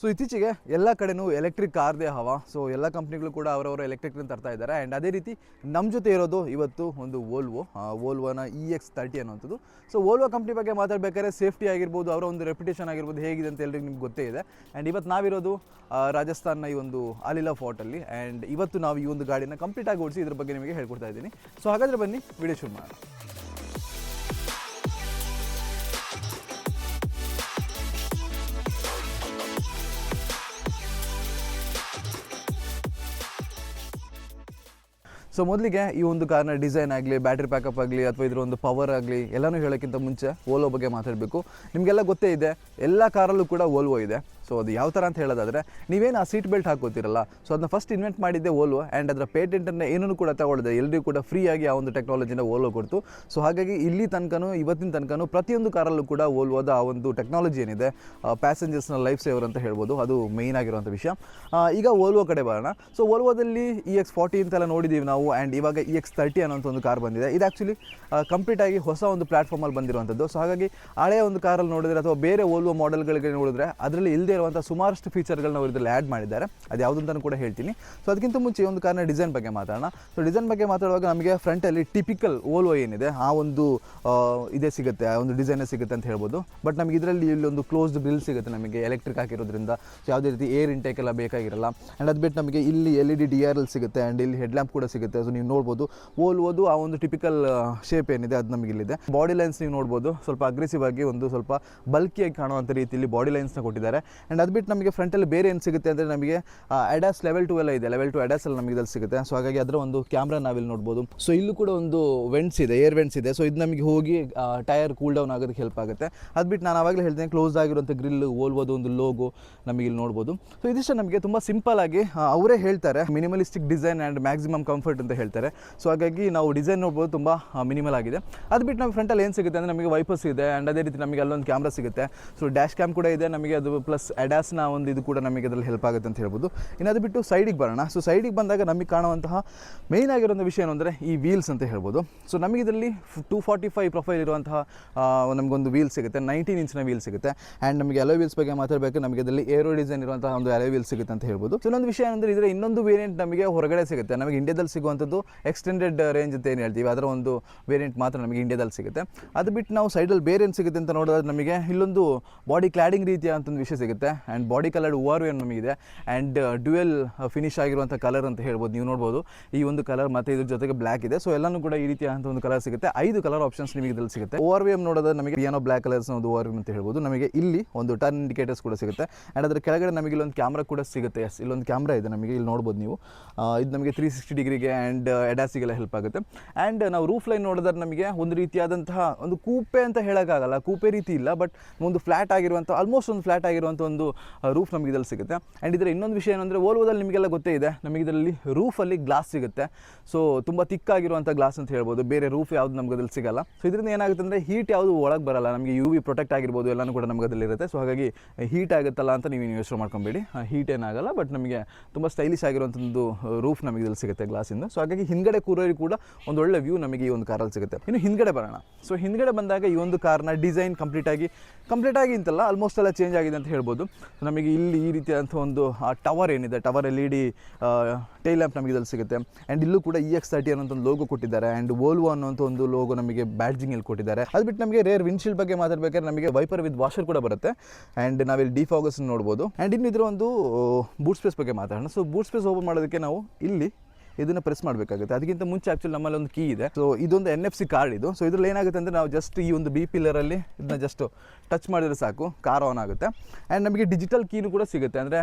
So ಇತ್ತೀಚೆಗೆ ಎಲ್ಲ ಕಡೆನೂ ಎಲೆಕ್ಟ್ರಿಕ್ ಕಾರ್ದೇ ಹವಾ. ಸೊ ಎಲ್ಲ ಕಂಪ್ನಿಗಳು ಕೂಡ ಅವರವರ ಎಲೆಕ್ಟ್ರಿಕ್ ತರ್ತಾ ಇದ್ದಾರೆ. ಆ್ಯಂಡ್ ಅದೇ ರೀತಿ ನಮ್ಮ ಜೊತೆ ಇರೋದು ಇವತ್ತು ಒಂದು ವೋಲ್ವೋ ವೋಲ್ವೋನ ಇ ಎಕ್ಸ್ ತರ್ಟಿ ಅನ್ನೋಂಥದ್ದು ಸೊ ವೋಲ್ವೋ ಕಂಪ್ನಿ ಬಗ್ಗೆ ಮಾತಾಡಬೇಕಾದ್ರೆ ಸೇಫ್ಟಿ ಆಗಿರ್ಬೋದು, ಅವರ ಒಂದು ರೆಪ್ಯುಟೇಷನ್ ಆಗಿರ್ಬೋದು ಹೇಗಿದೆ ಅಂತ ಎಲ್ರಿಗೂ ನಿಮ್ಗೆ ಗೊತ್ತೇ ಇದೆ. ಆ್ಯಂಡ್ ಇವತ್ತು ನಾವಿರೋದು ರಾಜಸ್ಥಾನ್ನ ಈ ಒಂದು ಅಲಿಲಾ ಫೋರ್ಟಲ್ಲಿ ಆ್ಯಂಡ್ ಇವತ್ತು ನಾವು ಈ ಒಂದು ಗಾಡಿನ ಕಂಪ್ಲೀಟಾಗಿ ಓಡಿಸಿ ಇದ್ರ ಬಗ್ಗೆ ನಿಮಗೆ ಹೇಳ್ಕೊಡ್ತಾ ಇದ್ದೀನಿ. ಸೊ ಹಾಗಾದರೆ ಬನ್ನಿ ವಿಡಿಯೋ ಶುರು ಮಾಡೋಣ. ಸೊ ಮೊದಲಿಗೆ ಈ ಒಂದು ಕಾರ್ನ ಡಿಸೈನ್ ಆಗಲಿ ಬ್ಯಾಟ್ರಿ ಪ್ಯಾಕಪ್ ಆಗಲಿ, ಅಥವಾ ಇದರ ಒಂದು ಪವರ್ ಆಗಲಿ ಎಲ್ಲನೂ ಹೇಳೋಕ್ಕಿಂತ ಮುಂಚೆ ಓಲೋ ಬಗ್ಗೆ ಮಾತಾಡಬೇಕು. ನಿಮಗೆಲ್ಲ ಗೊತ್ತೇ ಇದೆ, ಎಲ್ಲ ಕಾರಲ್ಲೂ ಕೂಡ ಓಲ್ವೋ ಇದೆ. ಸೊ ಅದು ಯಾವ ಥರ ಅಂತ ಹೇಳೋದಾದರೆ, ನೀವೇನು ಆ ಸೀಟ್ ಬೆಲ್ಟ್ ಹಾಕೋತಿರಲ್ಲ ಸೊ ಅದನ್ನ ಫಸ್ಟ್ ಇನ್ವೆಂಟ್ ಮಾಡಿದ್ದೆ ಓಲ್ವೋ ಆ್ಯಂಡ್ ಅದರ ಪೇಟೆಂಟನ್ನು ಏನೂ ಕೂಡ ತಗೊಳ್ಳಿದೆ ಎಲ್ಲರಿಗೂ ಕೂಡ ಫ್ರೀಯಾಗಿ ಆ ಒಂದು ಟೆಕ್ನಾಲಜಿನ ಓಲ್ವೋ ಕೊಡ್ತು. ಸೊ ಹಾಗಾಗಿ ಇಲ್ಲಿ ತನಕನೂ, ಇವತ್ತಿನ ತನಕನೂ ಪ್ರತಿಯೊಂದು ಕಾರಲ್ಲೂ ಕೂಡ ಓಲ್ವೋದ ಆ ಒಂದು ಟೆಕ್ನಾಲಜಿ ಏನಿದೆ ಪ್ಯಾಸೆಂಜರ್ಸ್ನ ಲೈಫ್ ಸೇವರ್ ಅಂತ ಹೇಳ್ಬೋದು, ಅದು ಮೇಯ್ನ್ ಆಗಿರುವಂಥ ವಿಷಯ. ಈಗ ಓಲ್ವೋ ಕಡೆ ಬರೋಣ. ಸೊ ಓಲ್ವೋದಲ್ಲಿ ಇ ಎಕ್ಸ್ ಫಾರ್ಟಿ ಅಂತೆಲ್ಲ ನೋಡಿದ್ದೀವಿ ನಾವು ಆ್ಯಂಡ್ ಇವಾಗ ಇ ಎಕ್ಸ್ ತರ್ಟಿ ಅನ್ನೋಂಥ ಒಂದು ಕಾರ್ ಬಂದಿದೆ. ಇದು ಆ್ಯಕ್ಚುಲಿ ಕಂಪ್ಲೀಟ್ ಆಗಿ ಹೊಸ ಒಂದು ಪ್ಲಾಟ್ಫಾರ್ಮಲ್ಲಿ ಬಂದಿರುವಂಥದ್ದು ಸೊ ಹಾಗಾಗಿ ಹಳೆಯ ಒಂದು ಕಾರಲ್ಲಿ ನೋಡಿದ್ರೆ ಅಥವಾ ಬೇರೆ ಓಲ್ವೋ ಮಾಡೆಲ್ಗಳಿಗೆ ನೋಡಿದ್ರೆ, ಅದರಲ್ಲಿ ಇಲ್ಲದೆ ಇರುವಂಥ ಸುಮಾರಷ್ಟು ಫೀಚರ್ಗಳನ್ನ ಅವರು ಇದರಲ್ಲಿ ಆ್ಯಡ್ ಮಾಡಿದ್ದಾರೆ. ಅದು ಯಾವುದು ಅಂತಾನೂ ಕೂಡ ಹೇಳ್ತೀನಿ. ಸೊ ಅದಕ್ಕಿಂತ ಮುಂಚೆ ಒಂದು ಕಾರಣ ಡಿಸೈನ್ ಬಗ್ಗೆ ಮಾತಾಡೋಣ. ಸೊ ಡಿಸೈನ್ ಬಗ್ಗೆ ಮಾತಾಡುವಾಗ ನಮಗೆ ಫ್ರಂಟಲ್ಲಿ ಟಿಪಿಕಲ್ ಓಲ್ವೋ ಏನಿದೆ, ಆ ಒಂದು ಇದೇ ಸಿಗುತ್ತೆ, ಆ ಒಂದು ಡಿಸೈನೇ ಸಿಗುತ್ತೆ ಅಂತ ಹೇಳ್ಬೋದು. ಬಟ್ ನಮಗೆ ಇದರಲ್ಲಿ ಒಂದು ಕ್ಲೋಸ್ಡ್ ಬಿಲ್ ಸಿಗುತ್ತೆ ನಮಗೆ ಎಲೆಕ್ಟ್ರಿಕ್ ಹಾಕಿರೋದ್ರಿಂದ. ಸೊ ಯಾವುದೇ ರೀತಿ ಏರ್ ಇಂಟೇಕ್ ಎಲ್ಲ ಬೇಕಾಗಿರಲ್ಲ. ಆ್ಯಂಡ್ ಅದು ಬಿಟ್ಟು ನಮಗೆ ಇಲ್ಲಿ L E D D R L ಸಿಗುತ್ತೆ ಆ್ಯಂಡ್ ಇಲ್ಲಿ ಹೆಡ್ ಲ್ಯಾಂಪ್ ಕೂಡ ಸಿಗುತ್ತೆ. ಸೊ ನೀವು ನೋಡ್ಬೋದು ಓಲ್ವೋದು ಆ ಒಂದು ಟಿಪಿಕಲ್ ಶೇಪ್ ಏನಿದೆ, ಅದು ನಮಗೆ ಇಲ್ಲಿದೆ. ಬಾಡಿ ಲೈನ್ಸ್ ನೀವು ನೋಡ್ಬೋದು, ಸ್ವಲ್ಪ ಅಗ್ರೆಸಿವ್ ಆಗಿ ಒಂದು ಸ್ವಲ್ಪ ಬಲ್ಕಿಯಾಗಿ ಕಾಣುವಂಥ ರೀತಿಯಲ್ಲಿ ಬಾಡಿ ಲೈನ್ಸ್ನ ಕೊಟ್ಟಿದ್ದಾರೆ. ಆ್ಯಂಡ್ ಅದು ಬಿಟ್ಟು ನಮಗೆ ಫ್ರಂಟಲ್ಲಿ ಬೇರೆ ಏನು ಸಿಗುತ್ತೆ ಅಂದರೆ ನಮಗೆ ಅಡ್ಯಾಸ್ ಲೆವೆಲ್ ಟು ಎಲ್ಲ ಇದೆ. ಲೆವೆಲ್ ಟು ಅಡಾಸ್ ಎಲ್ಲ ನಮಗೆ ಇದಲ್ಲಿ ಸಿಗುತ್ತೆ. ಸೊ ಹಾಗಾಗಿ ಅದರ ಒಂದು ಕ್ಯಾಮ್ರಾ ನಾವಿಲ್ಲಿ ನೋಡ್ಬೋದು. ಸೊ ಇಲ್ಲೂ ಕೂಡ ಒಂದು ವೆಂಟ್ಸ್ ಇದೆ ಏರ್ ವೆಂಟ್ಸ್ ಇದೆ. ಸೊ ಇದು ನಮಗೆ ಹೋಗಿ ಟೈರ್ ಕೂಲ್ ಡೌನ್ ಆಗೋದಕ್ಕೆ ಹೆಲ್ಪ್ ಆಗುತ್ತೆ. ಅದು ಬಿಟ್ಟು ನಾನು ಆವಾಗಲೇ ಹೇಳ್ತೇನೆ ಕ್ಲೋಸ್ ಆಗಿರುವಂಥ ಗ್ರಿಲ್ ಓಲ್ಬೋದು ಒಂದು ಲೋಗೋ ನಮಗೆ ಇಲ್ಲಿ ನೋಡ್ಬೋದು. ಸೊ ಇದಿಷ್ಟು ನಮಗೆ ತುಂಬ ಸಿಂಪಲ್ ಆಗಿ ಅವರೇ ಹೇಳ್ತಾರೆ minimalistic design and maximum comfort ಅಂತ ಹೇಳ್ತಾರೆ. ಸೊ ಹಾಗಾಗಿ ನಾವು ಡಿಸೈನ್ ನೋಡ್ಬೋದು, ತುಂಬ ಮಿನಿಮಲ್ ಆಗಿದೆ. ಅದು ಬಿಟ್ಟು ನಮ್ಮ ಫ್ರಂಟಲ್ಲಿ ಏನು ಸಿಗುತ್ತೆ ಅಂದರೆ ನಮಗೆ ವೈಪರ್ಸ್ ಇದೆ ಆ್ಯಂಡ್ ಅದೇ ರೀತಿ ನಮಗೆ ಅಲ್ಲೊಂದು ಕ್ಯಾಮ್ರಾ ಸಿಗುತ್ತೆ. ಸೊ ಡ್ಯಾಶ್ ಕ್ಯಾಮ್ ಕೂಡ ಇದೆ, ನಮಗೆ ಅದು ಪ್ಲಸ್ ಅಡ್ಯಾಸ್ನ ಒಂದು ಇದು ಕೂಡ ನಮಗೆ ಅದರಲ್ಲಿ ಹೆಲ್ಪ್ ಆಗುತ್ತೆ ಅಂತ ಹೇಳ್ಬೋದು. ಇನ್ನು ಅದು ಬಿಟ್ಟು ಸೈಡಿಗೆ ಬರೋಣ. ಸೊ ಸೈಡಿಗೆ ಬಂದಾಗ ನಮಗೆ ಕಾಣುವಂತಹ ಮೇಯ್ನ್ ಒಂದು ವಿಷಯ ಏನು ಅಂದರೆ ಈ ವೀಲ್ಸ್ ಅಂತ ಹೇಳ್ಬೋದು. ಸೊ ನಮಗೆ ಇದರಲ್ಲಿ ಟೂ ಫಾರ್ಟಿ ಫೈವ್ ಪ್ರೊಫೈಲ್ ಇರುವಂತಹ ನಮಗೊಂದು ವೀಲ್ ಸಿಗುತ್ತೆ. ನೈನ್ಟೀನ್ ಇಂಚಿನ ವೀಲ್ ಸಿಗುತ್ತೆ. ಆ್ಯಂಡ್ ನಮಗೆ ಅಲೋ ವೀಲ್ಸ್ ಬಗ್ಗೆ ಮಾತಾಡಬೇಕು. ನಮಗೆ ಇದರಲ್ಲಿ ಏರೋ ಡಿಸೈನ್ ಇರುವಂತಹ ಒಂದು ಅಲೋ ವೀಲ್ ಸಿಗುತ್ತೆ ಅಂತ ಹೇಳ್ಬೋದು. ಸೊ ಇನ್ನೊಂದು ವಿಷಯ ಏನಂದರೆ ಇದರ ಇನ್ನೊಂದು ವೇರಿಯಂಟ್ ನಮಗೆ ಹೊರಗಡೆ ಸಿಗುತ್ತೆ. ನಮಗೆ ಇಂಡಿಯಾದಲ್ಲಿ ಸಿಗುವಂಥದ್ದು ಎಕ್ಸ್ಟೆಂಡೆಡ್ ರೇಂಜ್ ಅಂತ ಏನು ಹೇಳ್ತೀವಿ. ಅದರ ಒಂದು ವೇರಿಯಂಟ್ ಮಾತ್ರ ನಮಗೆ ಇಂಡಿಯಾದಲ್ಲಿ ಸಿಗುತ್ತೆ. ಅದು ಬಿಟ್ಟು ನಾವು ಸೈಡಲ್ಲಿ ಬೇರೆ ಏನು ಸಿಗುತ್ತೆ ಅಂತ ನೋಡಿದ್ರೆ ನಮಗೆ ಇಲ್ಲೊಂದು ಬಾಡಿ ಕ್ಲಾಡಿಂಗ್ ರೀತಿಯ ಅಂತ ಒಂದು ವಿಷಯ ಸಿಗುತ್ತೆ. ಆ್ಯಂಡ್ ಬಾಡಿ ಕಲರ್ಡ್ ಓವರ್ ಏನು ನಮಗಿದೆ. ಆ್ಯಂಡ್ ಡ್ಯುಯಲ್ ಫಿನಿಶ್ ಆಗಿರುವಂಥ ಕಲರ್ ಅಂತ ಹೇಳ್ಬೋದು. ನೀವು ನೋಡ್ಬೋದು. ಈ ಒಂದು ಕಲರ್ ಮತ್ತು ಇದ್ರ ಜೊತೆಗೆ ಬ್ಲ್ಯಾಕ್ ಇದೆ. ಸೊ ಎಲ್ಲನೂ ಕೂಡ ಈ ರೀತಿಯಾದಂಥ ಒಂದು ಕಲರ್ ಸಿಗುತ್ತೆ. ಐದು ಕಲರ್ ಆಪ್ಷನ್ಸ್ ನಿಮಗೆ ಇದರಲ್ಲಿ ಸಿಗುತ್ತೆ. ಓವರ್ ವಿ ಎಂ ನೋಡೋದಾದ್ರೆ ನಮಗೆ ಏನೋ ಬ್ಲ್ಯಾಕ್ ಕಲರ್ಸ್ ಒಂದು ಓವರ್ ಅಂತ ಹೇಳ್ಬೋದು. ನಮಗೆ ಇಲ್ಲಿ ಒಂದು ಟರ್ನ್ ಇಂಡಿಕೇಟರ್ಸ್ ಕೂಡ ಸಿಗುತ್ತೆ. ಆ್ಯಂಡ್ ಅದರ ಕೆಳಗಡೆ ನಮಗೆ ಇಲ್ಲೊಂದು ಕ್ಯಾಮ್ರಾ ಕೂಡ ಸಿಗುತ್ತೆ. ಎಸ್ ಇಲ್ಲೊಂದು ಕ್ಯಾಮ್ರಾ ಇದೆ ನಮಗೆ. ಇಲ್ಲಿ ನೋಡ್ಬೋದು ನೀವು. ಇದು ನಮಗೆ ತ್ರೀ ಸಿಕ್ಸ್ಟಿ ಡಿಗ್ರಿಗೆ ಆ್ಯಂಡ್ ಎಡಾಸಿಗೆಲ್ಲ ಹೆಲ್ಪ್ ಆಗುತ್ತೆ. ಆ್ಯಂಡ್ ನಾವು ರೂಫ್ ಲೈನ್ ನೋಡಿದ್ರೆ ನಮಗೆ ಒಂದು ರೀತಿಯಾದಂತಹ ಒಂದು ಕೂಪೆ ಅಂತ ಹೇಳೋಕ್ಕಾಗಲ್ಲ. ಕೂಪೆ ರೀತಿ ಇಲ್ಲ ಬಟ್ ಒಂದು ಫ್ಲ್ಯಾಟ್ ಆಗಿರುವಂಥ ಆಲ್ಮೋಸ್ಟ್ ಒಂದು ಫ್ಲ್ಯಾಟ್ ಆಗಿರುವಂಥ ಒಂದು ರೂಫ್ ನಮಗೆ ಇದರಲ್ಲಿ ಸಿಗುತ್ತೆ. ಆ್ಯಂಡ್ ಇದರ ಇನ್ನೊಂದು ವಿಷಯ ಏನಂದರೆ ಓಲ್ವೋದಲ್ಲಿ ನಿಮಗೆಲ್ಲ ಗೊತ್ತೇ ಇದೆ. ನಮಗೆ ಇದರಲ್ಲಿ ರೂಫಲ್ಲಿ ಗ್ಲಾಸ್ ಸಿಗುತ್ತೆ. ಸೊ ತುಂಬ ತಿಕ್ಕಾಗಿರುವಂಥ ಗ್ಲಾಸ್ ಅಂತ ಹೇಳ್ಬೋದು. ಬೇರೆ ರೂಫ್ ಯಾವುದು ನಮ್ಗೆ ಅದ್ರಲ್ಲಿ ಸಿಗಲ್ಲ. ಸೊ ಇದರಿಂದ ಏನಾಗುತ್ತೆ ಅಂದರೆ ಹೀಟ್ ಯಾವುದು ಒಳಗೆ ಬರಲ್ಲ. ನಮಗೆ ಯು ವಿ ಪ್ರೊಟೆಕ್ಟ್ ಆಗಿರ್ಬೋದು, ಎಲ್ಲನೂ ಕೂಡ ನಮಗೆ ಅದರಲ್ಲಿರುತ್ತೆ ಸೊ ಹಾಗಾಗಿ ಹೀಟ್ ಆಗುತ್ತಲ್ಲ ಅಂತ ನೀವು ಯೋಚನೆ ಮಾಡ್ಕೊಬೇಡಿ. ಹೀಟ್ ಏನಾಗಲ್ಲ ಬಟ್ ನಮಗೆ ತುಂಬ ಸ್ಟೈಲಿಶ್ ಆಗಿರುವಂಥದ್ದು ರೂಫ್ ನಮಗೆ ಇದರಲ್ಲಿ ಸಿಗುತ್ತೆ ಗ್ಲಾಸಿಂದ ಸೊ ಹಾಗಾಗಿ ಹಿಂದ್ಗಡೆ ಕೂರೋರಿಗೆ ಕೂಡ ಒಂದು ಒಳ್ಳೆ ವ್ಯೂ ನಮಗೆ ಈ ಒಂದು ಕಾರಲ್ಲಿ ಸಿಗುತ್ತೆ. ಇನ್ನು ಹಿಂದ್ಗಡೆ ಬರೋಣ. ಸೊ ಹಿಂದ್ಗಡೆ ಬಂದಾಗ ಈ ಒಂದು ಕಾರ್ನ ಡಿಸೈನ್ ಕಂಪ್ಲೀಟ್ ಆಗಿ ಕಂಪ್ಲೀಟ್ ಆಗಿ ಅಂತಲ್ಲ ಆಲ್ಮೋಸ್ಟ್ ಎಲ್ಲ ಚೇಂಜ್ ಆಗಿದೆ ಅಂತ ಹೇಳ್ಬೋದು. So, ನಮಗೆ ಇಲ್ಲಿ ಈ ರೀತಿಯಾದಂಥ ಒಂದು ಟವರ್ ಏನಿದೆ tower L E D tail ನಮಗೆ ಇದರಲ್ಲಿ ಸಿಗುತ್ತೆ. ಆ್ಯಂಡ್ ಇಲ್ಲೂ ಕೂಡ ಇ ಎಕ್ಸ್ ತರ್ಟಿ ಅನ್ನೋಂಥ ಒಂದು ಲೋಗೋ ಕೊಟ್ಟಿದ್ದಾರೆ. ಆ್ಯಂಡ್ ವೋಲ್ವೋ ಅನ್ನೋಂಥ ಒಂದು ಲೋಗೋ ನಮಗೆ ಬ್ಯಾಡ್ಜಿಂಗಲ್ಲಿ ಕೊಟ್ಟಿದ್ದಾರೆ. ಅದು ಬಿಟ್ಟು ನಮಗೆ ರೇರ್ ವಿನ್ಶೀಲ್ಡ್ ಬಗ್ಗೆ ಮಾತಾಡಬೇಕಾದ್ರೆ ನಮಗೆ ವೈಪರ್ ವಿತ್ ವಾಷರ್ ಕೂಡ ಬರುತ್ತೆ. ಆ್ಯಂಡ್ ನಾವಿಲ್ಲಿ ಡಿಫಾಗಸ್ ನೋಡ್ಬೋದು. ಆ್ಯಂಡ್ ಇನ್ನು ಇದರ ಒಂದು ಬೂಟ್ ಸ್ಪೇಸ್ ಬಗ್ಗೆ ಮಾತಾಡೋಣ. ಸೊ ಬೂಟ್ ಸ್ಪೇಸ್ ಓಪನ್ ಮಾಡೋದಕ್ಕೆ ನಾವು ಇಲ್ಲಿ ಇದನ್ನು ಪ್ರೆಸ್ ಮಾಡಬೇಕಾಗುತ್ತೆ. ಅದಕ್ಕಿಂತ ಮುಂಚೆ ಆ್ಯಕ್ಚುಲಿ ನಮ್ಮಲ್ಲಿ ಒಂದು ಕೀ ಇದೆ. ಸೊ ಇದೊಂದು ಎನ್ ಎಫ್ ಸಿ ಕಾರ್ಡ್ ಇದು. ಸೊ ಇದ್ರಲ್ಲಿ ಏನಾಗುತ್ತೆ ಅಂದರೆ ನಾವು ಜಸ್ಟ್ ಈ ಒಂದು ಬಿ ಪಿಲ್ಲರಲ್ಲಿ ಇದನ್ನ ಜಸ್ಟ್ ಟಚ್ ಮಾಡಿದ್ರೆ ಸಾಕು. ಕಾರ್ ಆನ್ ಆಗುತ್ತೆ. ಆ್ಯಂಡ್ ನಮಗೆ ಡಿಜಿಟಲ್ ಕೀನು ಕೂಡ ಸಿಗುತ್ತೆ. ಅಂದರೆ